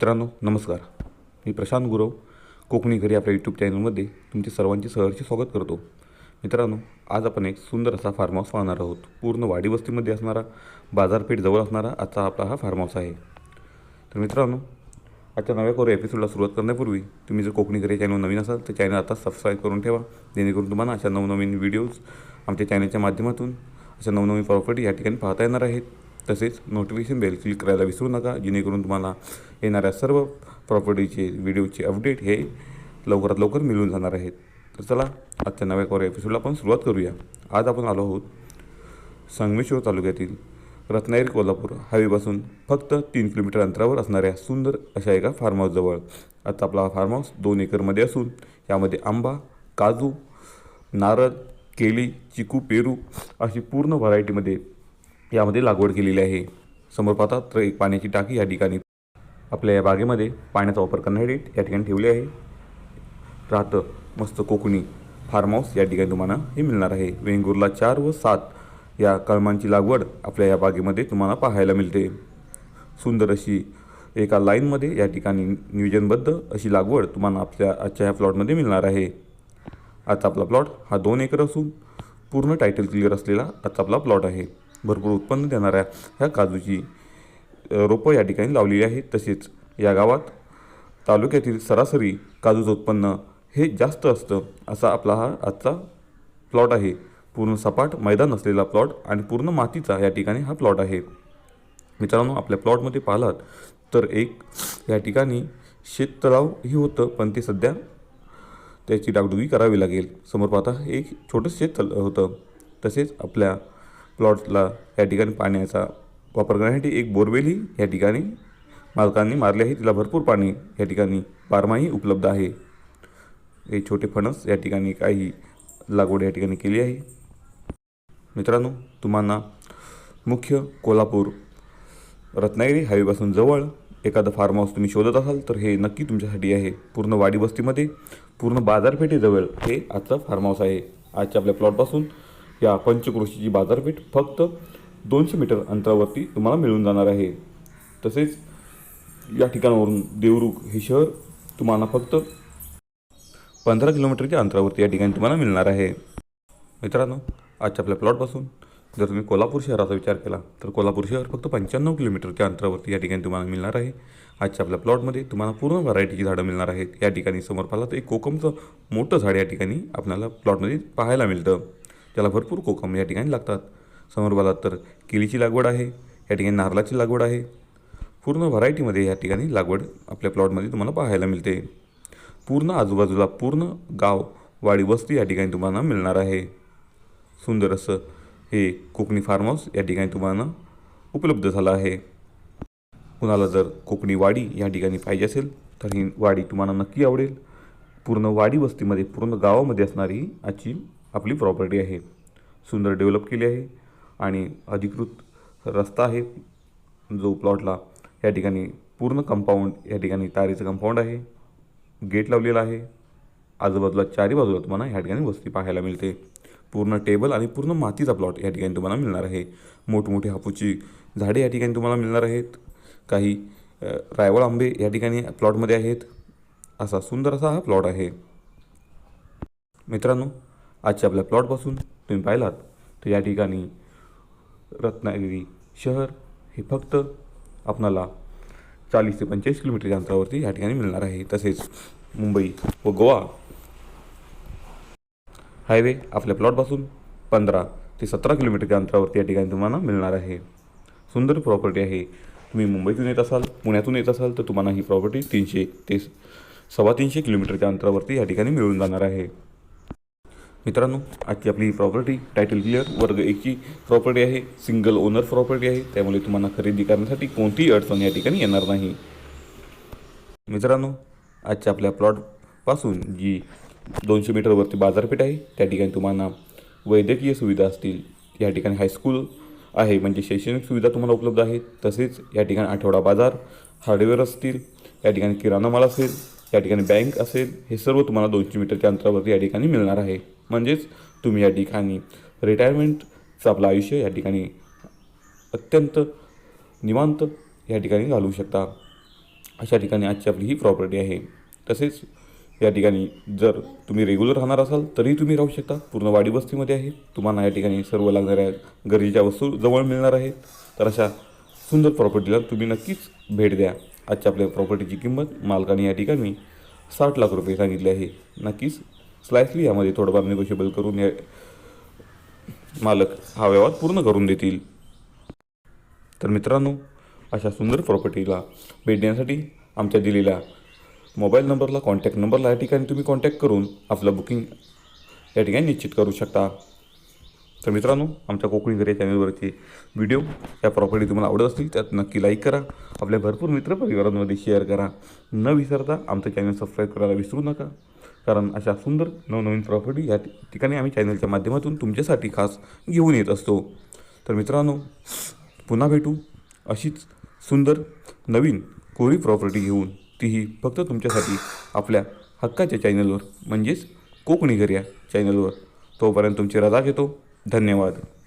मित्रांनो नमस्कार. मी प्रशांत गुरव कोकणी घरी आपल्या यूट्यूब चॅनलमध्ये तुमचे सर्वांचे सहर्ष स्वागत करतो. मित्रांनो आज आपण एक सुंदर असा फार्म हाऊस पाहणार आहोत. पूर्ण वाडी वस्तीमध्ये असणारा बाजारपेठ जवळ असणारा आजचा आपला हा फार्म हाऊस आहे. तर मित्रांनो आजच्या नव्या कोर एपिसोडला सुरुवात करण्यापूर्वी तुम्ही जर कोकणी घरी चॅनल नवीन असाल तर चॅनल आता सबस्क्राईब करून ठेवा. जेणेकरून तुम्हाला अशा नवनवीन व्हिडिओज आमच्या चॅनलच्या माध्यमातून अशा नवनवीन प्रॉपर्टी या ठिकाणी पाहता येणार आहेत. तसेच नोटिफिकेशन बेल क्लिक करायला विसरू नका. जेणेकरून तुम्हाला येणाऱ्या सर्व प्रॉपर्टीचे व्हिडिओचे अपडेट हे लवकरात लवकर मिळून जाणार आहेत. तर चला आजच्या नव्या कोर एपिसोडला आपण सुरुवात करूया. आज आपण आलो आहोत संगमेश्वर तालुक्यातील रत्नागिरी कोल्हापूर हायवेपासून फक्त तीन किलोमीटर अंतरावर असणाऱ्या सुंदर अशा एका फार्म हाऊसजवळ आता आपला हा फार्म हाऊस दोन एकरमध्ये असून यामध्ये आंबा काजू नारळ केळी चिकू पेरू अशी पूर्ण व्हरायटीमध्ये यामध्ये लागवड केलेली आहे. समोर पाहता तर एक पाण्याची टाकी या ठिकाणी आपल्या या बागेमध्ये पाण्याचा वापर करण्यासाठी या ठिकाणी ठेवले आहे. राहतं मस्त कोकणी फार्म हाऊस या ठिकाणी तुम्हाला हे मिळणार आहे. वेंगुर्ला चार व सात या कळमांची लागवड आपल्या या बागेमध्ये तुम्हाला पाहायला मिळते. सुंदर अशी एका लाईनमध्ये या ठिकाणी नियोजनबद्ध अशी लागवड तुम्हाला आपल्या आजच्या ह्या प्लॉटमध्ये मिळणार आहे. आजचा आपला प्लॉट हा दोन एकर असून पूर्ण टायटल क्लिअर असलेला आजचा आपला प्लॉट आहे. भरपूर उत्पन्न देणाऱ्या ह्या काजूची रोपं या ठिकाणी लावलेली आहेत. तसेच या गावात तालुक्यातील सरासरी काजूचं उत्पन्न हे जास्त असतं असा आपला हा आजचा प्लॉट आहे. पूर्ण सपाट मैदान असलेला प्लॉट आणि पूर्ण मातीचा या ठिकाणी हा प्लॉट आहे. मित्रांनो आपल्या प्लॉटमध्ये पाहिलात तर एक या ठिकाणी शेततलावही होतं पण ते सध्या त्याची डागडुगी करावी लागेल. समोर पाहता एक छोटं शेत तल होतं. तसेच आपल्या प्लॉटला या ठिकाणी पाण्याचा वापर करण्यासाठी एक बोरवेलही या ठिकाणी मालकांनी मारले आहे. तिला भरपूर पाणी या ठिकाणी बारमाही उपलब्ध आहे. हे छोटे फणस या ठिकाणी काही लागवड या ठिकाणी केली आहे. मित्रांनो तुम्हाला मुख्य कोल्हापूर रत्नागिरी हायवेपासून जवळ एखादं फार्म हाऊस तुम्ही शोधत असाल तर हे नक्की तुमच्यासाठी आहे. पूर्ण वाडी बस्तीमध्ये पूर्ण बाजारपेठेजवळ हे आजचं फार्म हाऊस आहे. आजच्या आपल्या प्लॉटपासून या पंचक्रोशीची बाजारपेठ फक्त दोनशे मीटर अंतरावरती तुम्हाला मिळून जाणार आहे. तसेच या ठिकाणावरून देवरुख हे शहर तुम्हाला फक्त पंधरा किलोमीटरच्या अंतरावरती या ठिकाणी तुम्हाला मिळणार आहे. मित्रांनो आजच्या आपल्या प्लॉटपासून जर तुम्ही कोल्हापूर शहराचा विचार केला तर कोल्हापूर शहर फक्त पंच्याण्णव किलोमीटरच्या अंतरावरती या ठिकाणी तुम्हाला मिळणार आहे. आजच्या आपल्या प्लॉटमध्ये तुम्हाला पूर्ण व्हरायटीची झाडं मिळणार आहेत. या ठिकाणी समोर पाहिलं तर एक कोकमचं मोठं झाड या ठिकाणी आपल्याला प्लॉटमध्ये पाहायला मिळतं. त्याला भरपूर कोकम या ठिकाणी लागतात. समोर पाहिलात तर केळीची लागवड आहे या ठिकाणी नारळाची लागवड आहे. पूर्ण व्हरायटीमध्ये या ठिकाणी लागवड आपल्या प्लॉटमध्ये तुम्हाला पाहायला मिळते. पूर्ण आजूबाजूला पूर्ण गाव वाडी वस्ती या ठिकाणी तुम्हाला मिळणार आहे. सुंदर असं हे कोकणी फार्म हाऊस या ठिकाणी तुम्हाला उपलब्ध झालं आहे. कुणाला जर कोकणी वाडी या ठिकाणी पाहिजे असेल तर ही वाडी तुम्हाला नक्की आवडेल. पूर्ण वाडी वस्तीमध्ये पूर्ण गावामध्ये असणारी आजची आपली प्रॉपर्टी आहे. सुंदर डेव्हलप केली आहे आणि अधिकृत रस्ता आहे. जो प्लॉटला या ठिकाणी पूर्ण कंपाऊंड या ठिकाणी तारेचं कंपाऊंड आहे. गेट लावलेला आहे. आजूबाजूला चारी बाजूला तुम्हाला ह्या ठिकाणी वस्ती पाहायला मिळते. पूर्ण टेबल आणि पूर्ण मातीचा प्लॉट या ठिकाणी तुम्हाला मिळणार आहे. मोठमोठी हापूची झाडे या ठिकाणी तुम्हाला मिळणार आहेत. काही रायवळ आंबे या ठिकाणी प्लॉटमध्ये आहेत. असा सुंदर असा हा प्लॉट आहे. मित्रांनो आजच्या आपल्या प्लॉटपासून तुम्ही पाहिलात तर या ठिकाणी रत्नागिरी शहर हे फक्त आपणाला चाळीस ते पंचेचाळीस किलोमीटरच्या अंतरावरती या ठिकाणी मिळणार आहे. तसेच मुंबई व गोवा हायवे आपल्या प्लॉटपासून पंधरा ते सतरा किलोमीटरच्या अंतरावरती या ठिकाणी तुम्हाला मिळणार आहे. सुंदर प्रॉपर्टी आहे. तुम्ही मुंबईतून येत असाल पुण्यातून येत असाल तर तुम्हाला ही प्रॉपर्टी तीनशे ते सव्वा तीनशे किलोमीटरच्या अंतरावरती या ठिकाणी मिळून जाणार आहे. मित्रांनो आजची आपली प्रॉपर्टी टायटल क्लिअर वर्ग एकची प्रॉपर्टी आहे सिंगल ओनर प्रॉपर्टी आहे. त्यामुळे तुम्हाला खरेदी करण्यासाठी कोणतीही अडचण या ठिकाणी येणार नाही. मित्रांनो आजच्या आपल्या प्लॉटपासून जी दोनशे मीटरवरती बाजारपेठ आहे त्या ठिकाणी तुम्हाला वैद्यकीय सुविधा असतील. या ठिकाणी हायस्कूल आहे म्हणजे शैक्षणिक सुविधा तुम्हाला उपलब्ध आहेत. तसेच या ठिकाणी आठवडा बाजार हार्डवेअर असतील. या ठिकाणी किराणा माल असेल. या ठिकाणी बँक असेल हे सर्व तुम्हाला दोनशे मीटरच्या अंतरावरती या ठिकाणी मिळणार आहे. म्हणजेच तुम्ही या ठिकाणी रिटायरमेंटचं आपलं आयुष्य या ठिकाणी अत्यंत निवांत या ठिकाणी घालवू शकता. अशा ठिकाणी आजची आपली ही प्रॉपर्टी आहे. तसेच या ठिकाणी जर तुम्ही रेग्युलर राहणार असाल तरीही तुम्ही राहू शकता. पूर्ण वाडी वस्तीमध्ये आहे. तुम्हाला या ठिकाणी सर्व लागणाऱ्या गरजेच्या वस्तू जवळ मिळणार आहेत. तर अशा सुंदर प्रॉपर्टीला तुम्ही नक्कीच भेट द्या. आजच्या आपल्या प्रॉपर्टीची किंमत मालकाने या ठिकाणी साठ लाख रुपये सांगितले आहे. नक्कीच स्लायसली यामध्ये थोडंफार निगोशिएबल करून या मालक हा व्यवहार पूर्ण करून देतील. तर मित्रांनो अशा सुंदर प्रॉपर्टीला भेट देण्यासाठी आमच्या दिलेल्या मोबाईल नंबरला कॉन्टॅक्ट नंबरला या ठिकाणी तुम्ही कॉन्टॅक्ट करून आपलं बुकिंग या ठिकाणी निश्चित करू शकता. तर मित्रांनो आमच्या कोकणी घरे चॅनलवरचे व्हिडिओ या प्रॉपर्टी तुम्हाला आवडत असतील त्यात नक्की लाईक करा. आपल्या भरपूर मित्रपरिवारांमध्ये शेअर करा. न विसरता आमचं चॅनल सबस्क्राईब करायला विसरू नका. कारण अशा सुंदर नवनवीन प्रॉपर्टी या ठिकाणी आम्ही चॅनलच्या माध्यमातून तुमच्यासाठी खास घेऊन येत असतो. तर मित्रांनो पुन्हा भेटू अशीच सुंदर नवीन कोरी प्रॉपर्टी घेऊन. तीही फक्त तुमच्यासाठी आपल्या हक्काच्या चॅनलवर म्हणजेच कोकणी घर या चॅनलवर तोपर्यंत तुमची रजा घेतो. धन्यवाद.